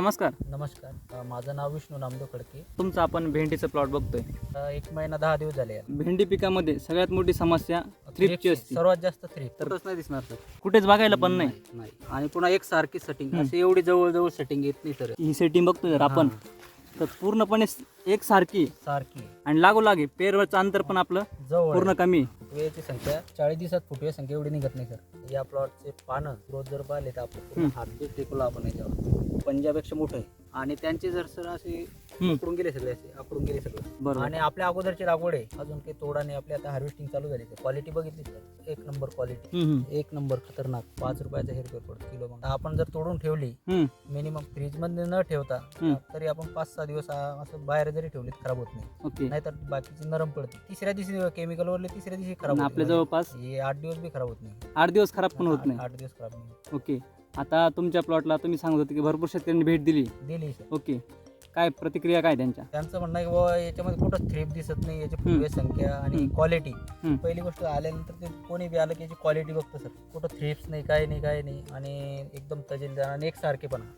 नमस्कार. नमस्कार. माझं नाव विष्णू नामदेव खडके. तुमचं आपण भेंडीचं प्लॉट बघतोय. एक महिना दहा दिवस झाले. भेंडी पिकामध्ये सगळ्यात मोठी समस्या थ्रिपची असते. सर्वात जास्त थ्रिप तर- तरच नाही दिसणार सर. कुठेच बघायला पण नाही. नाही आणि पुन्हा एक सारखी सेटिंग. अशी एवढी जवळ जवळ सेटिंग येत नाही सर. ही सेटिंग बघतोय जर आपण. तर पूर्णपणे एक सारखी सारखी आणि लागोलागे पेरवरचं अंतर पण आपलं जवळ पूर्ण कमी वेळेची संख्या चाळीस दिवसात फुटवे संख्या एवढी निघत नाही सर. या प्लॉटचे पानं ग्रोथ जर पाहिले तर आपण. हात टेकलो आपण याच्यावर पंजापेक्षा मोठं आहे. आणि त्यांचे जर सर असे आकडून गेले सगळे असे आकडून गेले सगळं. बरोबर. आणि आपल्या अगोदरची लागवड आहे अजून काही तोडाने आपली आता हार्वेस्टिंग चालू झाली क्वालिटी बघितली एक नंबर क्वालिटी हम्म, हम्म, एक नंबर खतरनाक. पाच रुपयाचा हेर पडतो किलो मग. आपण जर तोडून ठेवली हम्म. मिनिमम फ्रीजमध्ये न ठेवता हम्म. तरी आपण पाच सहा दिवस आ- असं बाहेर जरी ठेवली खराब होत नाही. ओके. नाहीतर बाकीची नरम पडते. तिसऱ्या दिवशी केमिकल वरले तिसऱ्या दिवशी खराब आणि होते. आपल्या जवळपास? हे आठ दिवस बी खराब होत नाही. आठ दिवस खराब पण होत आठ- नाही. आठ दिवस खराब नाही. ओके. आता तुमच्या प्लॉटला तुम्ही सांगत होते की भरपूर शेतकऱ्यांनी भेट दिली. दिली सर. ओके. काय प्रतिक्रिया काय त्यांच्या? त्यांचं म्हणणं आहे की बाबा याच्यामध्ये कुठं थ्रेप दिसत नाही याची फुटवे संख्या आणि हम्म. क्वालिटी हम्म. पहिली गोष्ट आल्यानंतर ते कोणी बी आलं की याची क्वालिटी बघतं सर. कुठं थ्रेप्स नाही काय नाही काय नाही. आणि एकदम तजेलदार आणि एकसारखेपणा